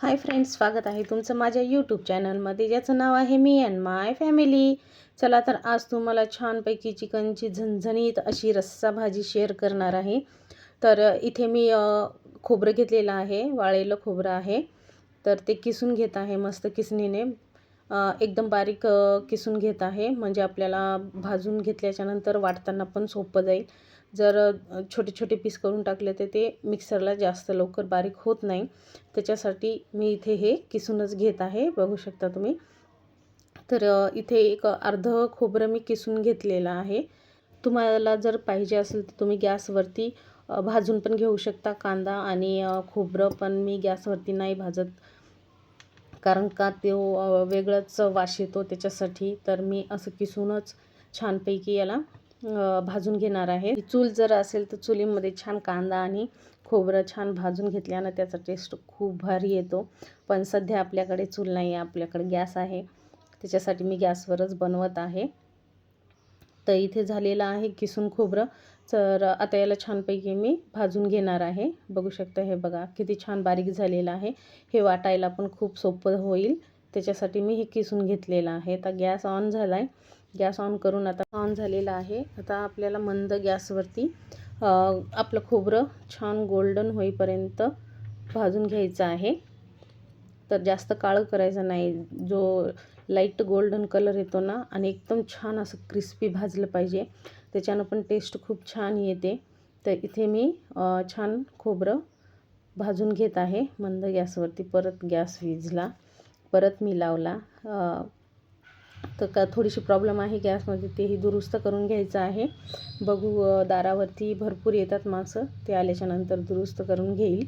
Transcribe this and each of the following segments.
Hi friends स्वागत आहे तुमचं माझ्या यूट्यूब चॅनलमध्ये ज्याचं नाव आहे मी अँड माय फॅमिली चला तर आज तुम्हाला छानपैकी चिकनची झणझणीत अशी रस्सा भाजी शेअर करणार आहे. तर इथे मी खोबरं घेतलेलं आहे वाळलेलं खोबरं आहे. तर ते किसून घेत आहे मस्त किसणीने. एकदम बारीक किसून घेत आहे. म्हणजे आपल्याला भाजून घेतल्याच्यानंतर वाटताना पण सोपं जाईल. जर छोटे छोटे पीस करून टाकले तर ते मिक्सरला जास्त लवकर बारीक होत नाही. त्याच्यासाठी मी इथे हे किसूनच घेत आहे बघू शकता तुम्ही. तर इथे एक अर्ध खोबरं मी किसून घेतलेलं आहे. तुम्हाला जर पाहिजे असेल तर तुम्ही गॅसवरती भाजून पण घेऊ शकता कांदा आणि खोबरं पण मी गॅसवरती नाही भाजत. कारण का तो वेगळंच वास येतो त्याच्यासाठी. तर मी असं किसूनच छानपैकी याला भाजून घेणार आहे. चूल जर असेल तर चुलीमध्ये छान कांदा आणि खोबरं छान भाजून घेतल्यानं त्याचा टेस्ट खूप भारी येतो. पण सध्या आपल्याकडे चूल नाही आहे आपल्याकडे गॅस आहे. त्याच्यासाठी मी गॅसवरच बनवत आहे. तर इथे झालेलं आहे किसून खोबरं. तर आता याला छानपैकी मी भाजून घेणार आहे. बघू शकता हे बघा किती छान बारीक झालेलं आहे. हे वाटायला पण खूप सोपं होईल. त्याच्यासाठी मी हे किसून घेतलेलं आहे. तर गॅस ऑन झाला आहे गॅस ऑन करून आता ऑन झालेला आहे. आता आपल्याला मंद गॅसवरती आपलं खोबरं छान गोल्डन होईपर्यंत भाजून घ्यायचं आहे. तर जास्त काळं करायचं नाही. जो लाइट गोल्डन कलर येतो ना आणि एकदम छान असं क्रिस्पी भाजलं पाहिजे. त्याच्यानं पण टेस्ट खूप छान येते. तर इथे मी छान खोबरं भाजून घेत आहे. मंद गॅसवरती परत गॅस विजला. परत मी लावला तर का थोडीशी प्रॉब्लेम आहे गॅसमध्ये तेही दुरुस्त करून घ्यायचं आहे. बघू दारावरती भरपूर येतात माणसं ते आल्याच्यानंतर दुरुस्त करून घेईल.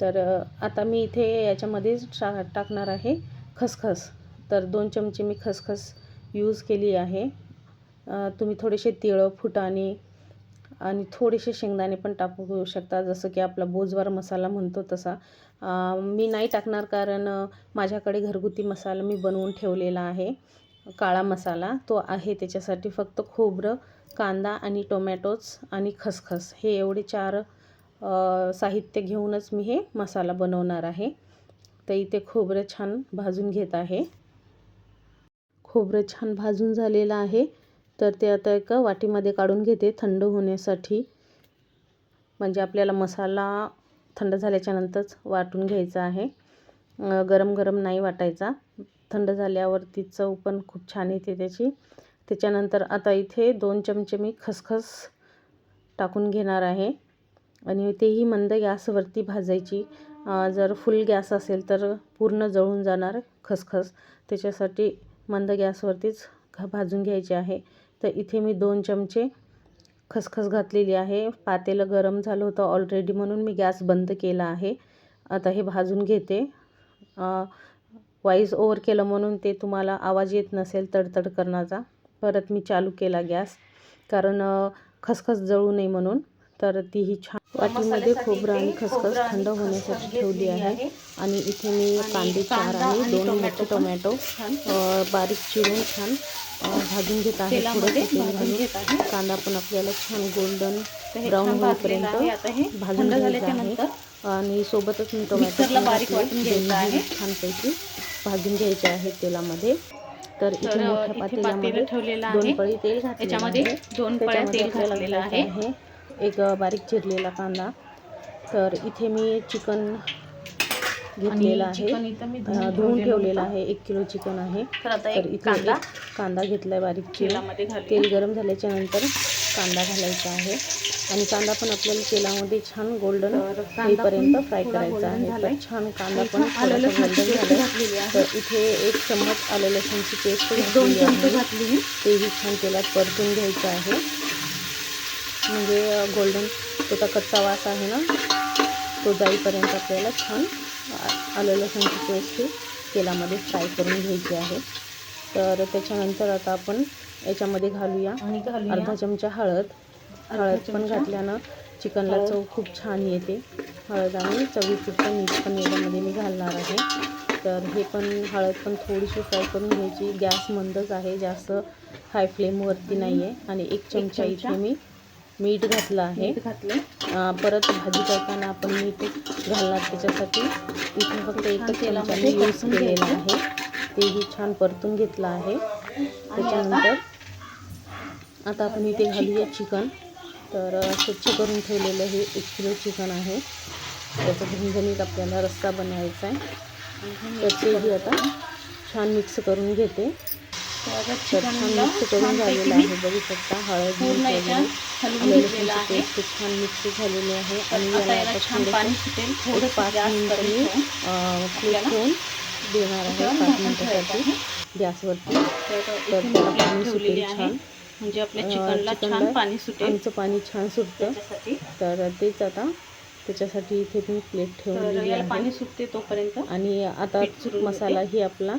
तर आता मी इथे याच्यामध्ये टा टाकणार आहे खसखस. तर दोन चमचे मी खसखस यूज केली आहे. तुम्ही थोडेसे तिळं फुटाणे आणि थोडेसे शेंगदाणे पण टाकू शकता. जसं की आपला बोजवार मसाला म्हणतो तसा. मी नाही टाकणार कारण माझ्याकडे घरगुती मसाला मी बनवून ठेवलेला आहे. काळा मसाला तो आहे त्याच्यासाठी फक्त खोबरं कांदा आणि टोमॅटोज आणि खसखस. हे एवढे चार साहित्य घेऊनच मी हे मसाला बनवणार आहे. तर इथे खोबरं छान भाजून घेत आहे. खोबरं छान भाजून झालेलं आहे. तर ते आता एका वाटीमध्ये काढून घेते थंड होण्यासाठी. म्हणजे आपल्याला मसाला थंड झाल्याच्यानंतरच वाटून घ्यायचा आहे. गरम गरम नाही वाटायचा. थंड झाल्यावरती चव पण खूप छान येते त्याची. त्याच्यानंतर आता इथे दोन चमचे मी खसखस टाकून घेणार आहे. आणि तेही मंद गॅसवरती भाजायची. जर फुल गॅस असेल तर पूर्ण जळून जाणार खसखस. त्याच्यासाठी मंद गॅसवरतीच भाजून घ्यायचे आहे. तर इथे मी दोन चमचे खसखस घातलेली आहे. पातेलं गरम झालं होतं ऑलरेडी म्हणून मी गॅस बंद केला आहे. आता हे भाजून घेते. वाईस ओव्हर केलं म्हणून ते तुम्हाला आवाज येत नसेल तडतड करण्याचा. परत मी चालू केला गॅस कारण खसखस जळू नये म्हणून. तर तीही छान वाटीमध्ये खोबरं आणि खसखस थंड होण्यासाठी ठेवली आहे. आणि इथे मी कांदे चार आणि दोन मोठे टोमॅटो बारीक चिरून छान भाजून घेत आहे. कांदा पण आपल्याला छान गोल्डन ब्राऊन होईपर्यंत भाजून घ्यायचा आहे. आणि सोबतच मी टोमॅटो पण घातले. दोन्ही छानपैकी भाजून घ्यायचे आहे तेलामध्ये. तर इथे मोठ्या पातेल्यामध्ये दोन पळी तेल घातलेलं आहे. दोन पळ्या तेल घातलेलं आहे. एक बारीक चिरलेला कांदा. तर इथे मी चिकन घेतलेलं आहे. धुवून ठेवलेलं आहे. एक किलो चिकन आहे. तर इथे कांदा कांदा घेतलाय बारीक. तेल गरम झाल्याच्यानंतर कांदा घालायचा आहे. आणि कांदा पण आपल्याला तेलामध्ये छान गोल्डन होईपर्यंत फ्राय करायचा आहे. तर छान कांदा पण. तर इथे एक चम्मच आलं लसूणची पेस्ट आहे. घातली तेही छान तेलात परतून घ्यायचं आहे. म्हणजे गोल्डन त्याचा कच्चा वास आहे ना तो जाईपर्यंत आपल्याला छान आलं लसूणची पेस्ट तेलामध्ये फ्राय करून घ्यायची आहे. तर त्याच्यानंतर आता आपण याच्यामध्ये घालूया. आणि घालूया. अर्धा चमचा हळद. हळद पण घातल्यानं चिकनला हळद. चव खूप छान येते. हळद आणि चवीपुरतं मीठ पण याच्यामध्ये मी घालणार आहे. तर हे पण हळद पण थोडीशी फ्राय करून घ्यायची. गॅस मंदच आहे. जास्त हाय फ्लेमवरती नाही आहे आणि एक चमचा इथे मी मीठ घातलं आहे. घातले परत भाजी करताना आपण मीठ घालणार त्याच्यासाठी. इथे फक्त एकच तेलामध्ये मी यूज परतून केलेला. आहे. तेही छान परतून घेतलं आहे. त्याच्यानंतर आता आपण इथे घालूया चिकन. तर स्वच्छ करून ठेवलेलं हे एक किलो चिकन आहे. त्याचा झणझणीत आपल्याला रस्सा बनवायचा आहे. तर तेही आता छान मिक्स करून घेते. तर छान मिक्स करून झालेलं आहे. बघू शकता हळद पेस्ट छान मिक्स झालेली आहे. आणि याला याला आता छान पाणी थोडंसं सुटेल थोडं पाच मिनिटं मी ठेवून देणार आहे पाच मिनिटासाठी. गॅसवरती. तर तर इथे मी त्याला पाणी सुटेल छान. म्हणजे आपल्या चिकनला छान पाणी सुटेल. आमचं पाणी छान सुटतं. त्याच्यासाठी. तर तेच आता. त्याच्यासाठी इथे मी प्लेट आहे. पाणी सुटते तोपर्यंत. आणि आता घेते. मसालाही आपला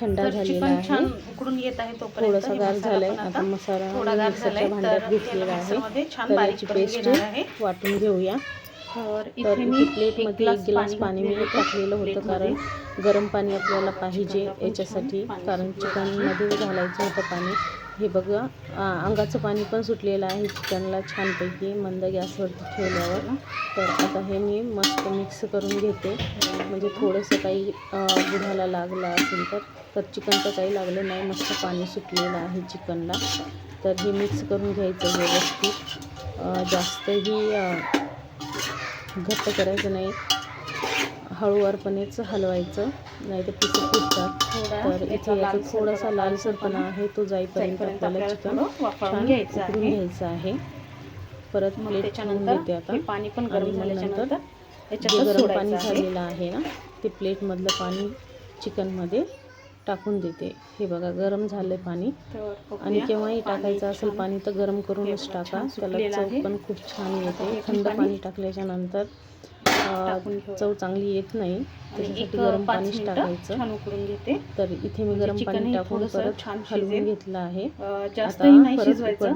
थंडा झालेला चिकन छान आहे उकडून येत आहे तोपर्यंत. थोडासा हे गार मसाला झालाय. आता मसाला थोडा गार झालाय. भांड्यात घेतलेला आहे. तर याची पेस्ट आहे. वाटून घेऊया. तर इथे मी प्लेटमध्ये एक गिलास पाणी मी टाकलेलं होतं. कारण गरम पाणी आपल्याला पाहिजे याच्यासाठी. कारण आहे. चिकनमध्ये घालायचं होतं पाणी. हे बघा अंगाचं पाणी पण सुटलेलं आहे. चिकनला छानपैकी मंद गॅसवरती ठेवल्यावर. तर आता हे मी मस्त मिक्स करून घेते. म्हणजे थोडंसं काही अ, लागलं असेल तर तर चिकनचं काही लागलं नाही. मस्त पाणी सुटलेलं आहे चिकनला. तर हे मिक्स करून घ्यायचं व्यवस्थित. जास्तही घट्ट करायचं नाही. हळूवारपणेच हलवायचं नाही तर पिसं फुटतात तर इथे याचा थोडासा लालसरपणा आहे तो जाईपर्यंत आपल्याला चिकन वाफळून छान घ्यायचं. घ्यायचं आहे परत मग त्याच्यानंतर आता पाणी पण गरम मग झाल्याच्यानंतर नंतर जे याच्यात गरम पाणी झालेलं आहे ना ते प्लेटमधलं पाणी चिकनमध्ये टाकून देते हे बघा गरम झालं पाणी आणि. केव्हाही टाकायचं असेल पाणी तर गरम करूनच टाका त्याला चव. पण खूप छान येते थंड पाणी टाकल्याच्या नंतर. चव चांगली येत नाही. त्याच्यासाठी गरम पाणीच मिनिटं टाकायचं. छान उकळून घेते. तर इथे मी म्हणजे गरम पाणी टाकून परत छान हलवून. घेतलं आहे. जास्तही आता नाही शिजवायचं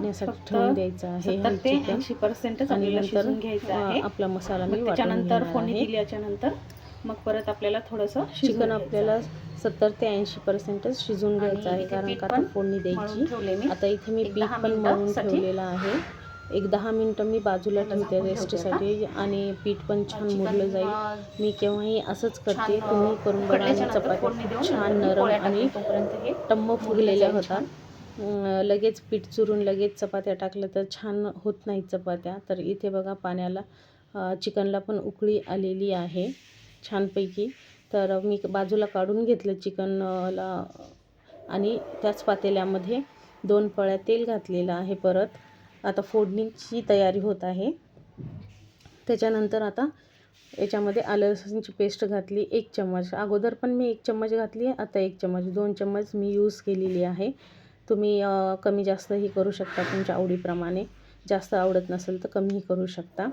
ठेवून द्यायचं आहे ते ऐंशी पर्सेंटच आणि नंतर शिजून घ्यायचं अं, आहे. आपला मसाला मी त्याच्यानंतर फोडणी आहे. दिल्याच्या नंतर मग परत आपल्याला थोडंसं चिकन आपल्याला. सत्तर ते ऐंशी पर्सेंटच शिजवून आणि घ्यायचं आहे कारण का पण फोडणी द्यायची. आता इथे मी पीठ पण मळून. ठेवलेलं आहे. एक दहा मिनटं मी बाजूला ठेवते रेस्टसाठी आणि पीठ पण छान मुरलं जाईल. मी केव्हाही असंच करते. तुम्ही करून बघा आणि फोडणी खूप छान नरम आणि टम्म फुगलेल्या होतात. लगेच पीठ चुरून लगेच चपात्या टाकलं तर छान होत नाही चपात्या. तर इथे बघा पाण्याला चिकनला पण उकळी आलेली आहे छानपैकी. तर मी बाजूला काढून घेतलं चिकनला आणि त्याच पातेल्यामध्ये दोन पळ्या तेल घातलेलं आहे परत. आता फोडणीची तयारी होत आहे. त्याच्यानंतर आता याच्यामध्ये आलं लसूणची पेस्ट घातली एक चम्मच. अगोदर पण मी एक चम्मच घातली आता एक चम्मच. दोन चम्मच मी यूज केलेली आहे. तुम्ही कमी जास्तही करू शकता तुमच्या आवडीप्रमाणे. जास्त आवडत नसेल तर कमीही करू शकता.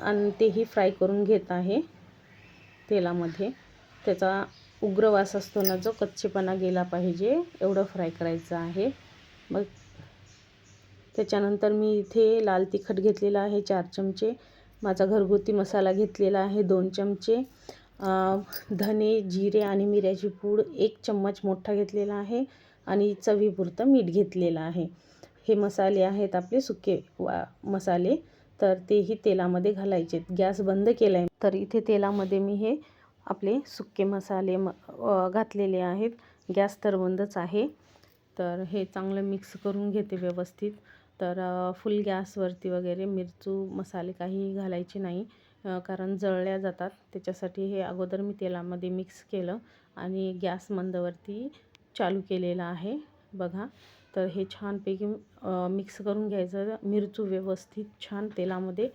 आणि तेही फ्राय करून घेत आहे तेलामध्ये. त्याचा उग्र वास असतो ना जो कच्चेपणा गेला पाहिजे एवढं फ्राय करायचं आहे. मग त्याच्यानंतर मी इथे लाल तिखट घेतलेलं आहे चार चमचे. माझा घरगुती मसाला घेतलेला आहे दोन चमचे. धने जिरे आणि मिऱ्याची पूड एक चम्मच मोठा घेतलेला आहे आणि चवीपुरतं मीठ घेतलेलं आहे. हे मसाले आहेत आपले सुके वा मसाले. तर तेही तेलामध्ये घालायचे. गॅस बंद केला आहे तर इथे तेलामध्ये मी हे आपले सुके मसाले म घातलेले आहेत. गॅस तर बंदच आहे. तर हे चांगलं मिक्स करून घेते व्यवस्थित. तर फुल गॅसवरती वगैरे मिरचू मसाले काही घालायचे नाही. कारण जळल्या जातात. त्याच्यासाठी हे अगोदर मी तेलामध्ये मिक्स केलं आणि गॅस मंदवरती चालू केलेला आहे. बघा. तर हे छानपैकी मिक्स करून घ्यायचं. मिरचू व्यवस्थित छान तेलामध्ये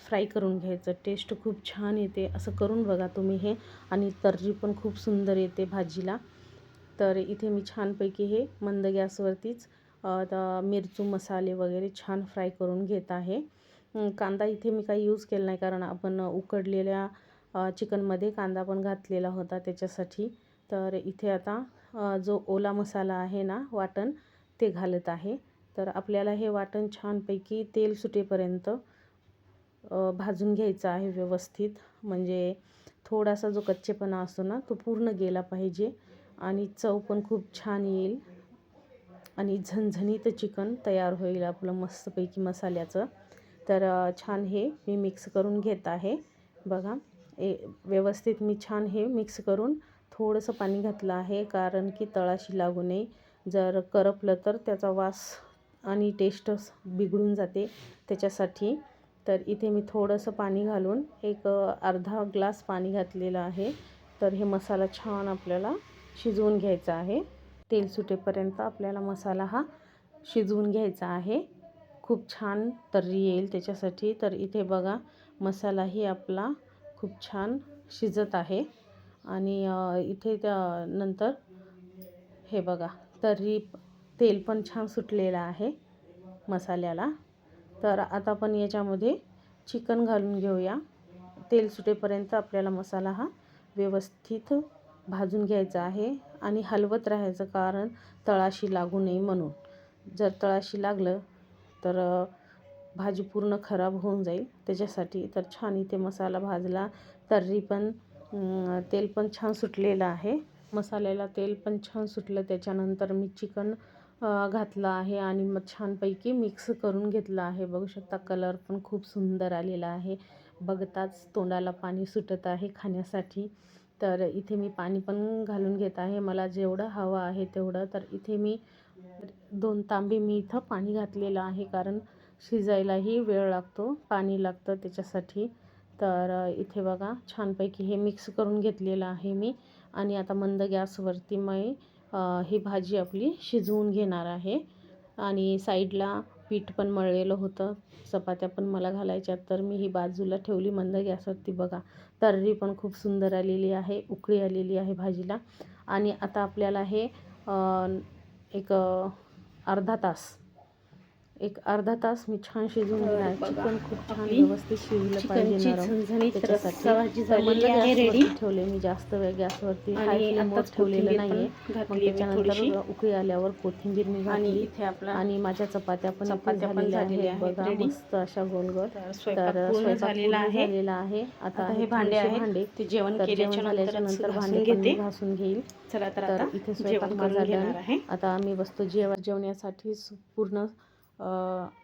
फ्राय करून घ्यायचं. टेस्ट खूप छान येते. असं करून बघा तुम्ही हे. आणि तर्री पण खूप सुंदर येते भाजीला. तर इथे मी छानपैकी हे मंद गॅसवरतीच मिरचू मसाले वगैरे छान फ्राय करून घेत आहे. कांदा इथे मी काही यूज केला नाही कारण आपण उकडलेल्या चिकनमध्ये कांदा पण घातलेला होता त्याच्यासाठी. तर इथे आता जो ओला मसाला आहे ना वाटण ते घालत आहे. तर आपल्याला हे वाटण छानपैकी तेल सुटेपर्यंत भाजून घ्यायचं आहे व्यवस्थित. म्हणजे थोडासा जो कच्चेपणा असतो ना तो पूर्ण गेला पाहिजे आणि चव पण खूप छान येईल. आणि झणझणीत चिकन तयार होईल आपलं मस्तपैकी मसाल्याचं. तर छान हे मी मिक्स करून घेत आहे. बघा ए व्यवस्थित मी छान हे मिक्स करून थोडंसं पाणी घातलं आहे कारण की तळाशी लागू नये. जर करपलं तर त्याचा वास आणि टेस्ट बिघडून जाते त्याच्यासाठी. तर इथे मी थोडंसं पाणी घालून एक अर्धा ग्लास पाणी घातलेलं आहे. तर हे मसाला छान आपल्याला शिजवून घ्यायचा आहे. तेल सुटेपर्यंत आपल्याला मसाला हा शिजवून घ्यायचा आहे. खूप छान तर्री येईल त्याच्यासाठी. तर इथे बघा मसालाही आपला खूप छान शिजत आहे. आणि इथे त्या नंतर हे बघा तर्री तेल पण छान सुटलेलं आहे मसाल्याला. तर आता आपण याच्यामध्ये चिकन घालून घेऊया. तेल सुटेपर्यंत आपल्याला मसाला हा व्यवस्थित भाजून घ्यायचा आहे. आणि हलवत राहायचं कारण तळाशी लागू नये म्हणून. जर तळाशी लागलं तर भाजी पूर्ण खराब होऊन जाईल. त्याच्यासाठी तर छान इथे मसाला भाजला तर्री पण तेल पण छान सुटलेलं आहे. मसाल्याला तेल पण छान सुटलं. त्याच्यानंतर मी चिकन घातलं आहे आणि मग छानपैकी मिक्स करून घेतलं आहे. बघू शकता कलर पण खूप सुंदर आलेला आहे. बघताच तोंडाला पाणी सुटत आहे खाण्यासाठी. तर इथे मी पाणी पण घालून घेत आहे. मला जेवढं हवं आहे तेवढं. तर इथे मी दोन तांबे मी इथं पाणी घातलेलं आहे कारण शिजायलाही वेळ लागतो पाणी लागतं त्याच्यासाठी. तर इथे बघा छानपैकी हे मिक्स करून घेतलेलं आहे मी. आणि आता मंद गॅसवरती मी ही भाजी आपली शिजवून घेणार आहे. आणि साईडला पीठ पण मळलेलं होतं. चपात्या पण मला घालायच्या. तर मी ही बाजूला ठेवली. मंद गॅसवरती बघा. तर्री पण खूप सुंदर आलेली आहे. उकळी आलेली आहे भाजीला. आणि आता आपल्याला हे एक अर्धा तास एक अर्धा तास मी छान शिजवून घेणार चिकन खूप छान व्यवस्थित शिजलं पाहिजे त्याच्यासाठी आहे ठेवले मी जास्त वेळ गॅसवरती. ठेवलेलं नाहीये. मग त्याच्यानंतर उकळी आल्यावर कोथिंबीर मी आणि घातली. इथे आपला आणि माझ्या चपात्या पण झालेल्या आहेत बघा. मस्त अशा गोलगोल तर स्वयंपाक झालेला आहे. आहे. आता हे भांडे आहेत भांडे. ते जेवण जेवण झाल्याच्यानंतर भांडे घेते. घासून घेईल. चला तर इथे स्वयंपाक जेवण माझा आहे. आता आम्ही बसतो जेव जेवण्यासाठी पूर्ण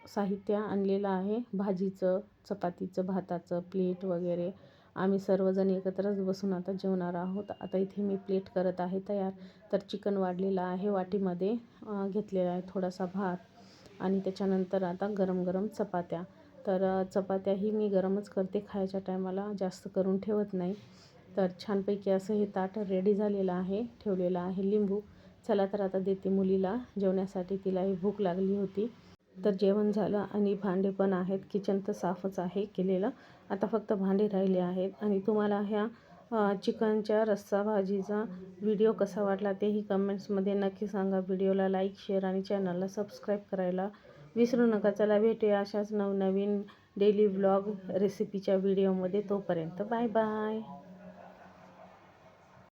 साहित्य आणलेलं आहे. भाजीचं चपातीचं भाताचं प्लेट वगैरे. आम्ही सर्वजण एकत्रच बसून आता जेवणार आहोत. आता इथे मी प्लेट करत आहे तयार. तर चिकन वाढलेलं आहे वाटीमध्ये. घेतलेला आहे थोडासा भात. आणि त्याच्यानंतर आता गरम गरम चपात्या. तर चपात्याही मी गरमच करते. खायच्या टायमाला जास्त करून ठेवत नाही. तर छानपैकी असं हे ताट रेडी झालेलं आहे. ठेवलेलं आहे लिंबू. चला तर आता देते मुलीला. जेवण्यासाठी तिलाही भूक लागली होती. तर जेवण झालं आणि भांडे पण आहेत. किचन तर साफच आहे केलेलं. आता फक्त भांडे राहिले आहेत. आणि तुम्हाला ह्या चिकनच्या रस्सा भाजीचा व्हिडिओ कसा वाटला तेही कमेंट्समध्ये नक्की सांगा. व्हिडिओला लाईक शेअर आणि चॅनलला सबस्क्राईब करायला विसरू नका. चला भेटूया अशाच नवनवीन डेली व्लॉग रेसिपीच्या व्हिडिओमध्ये तोपर्यंत बाय बाय.